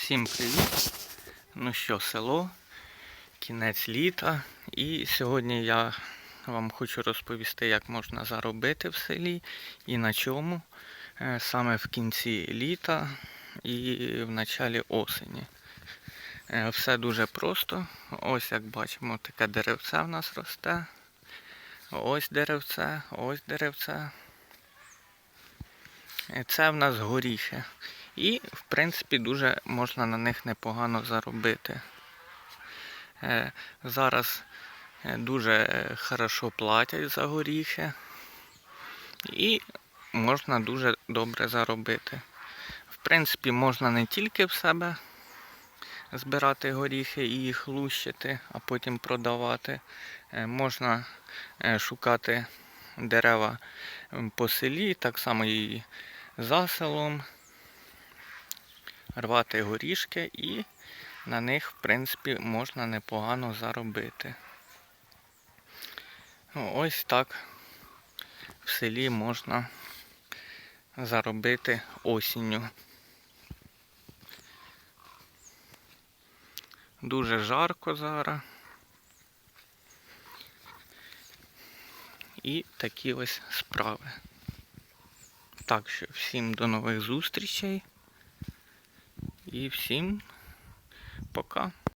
Всім привіт! Ну що, село, кінець літа. І сьогодні я вам хочу розповісти, як можна заробити в селі і на чому. Е, Саме в кінці літа і в началі осені. Е, Все дуже просто. Ось як бачимо, таке деревце в нас росте. Ось деревце, ось деревце. Е, Це в нас горіхи. І, в принципі, дуже можна на них непогано заробити. Е, Зараз е, дуже е, хорошо платять за горіхи. І можна дуже добре заробити. В принципі, можна не тільки в себе збирати горіхи і їх лущити, а потім продавати. Можна шукати дерева по селі, так само і за селом рвати горішки і на них, в принципі, можна непогано заробити. Ну, Ось так в селі можна заробити осінню. Дуже жарко зараз. І такі ось справи. Так що всім до нових зустрічей. І всім пока.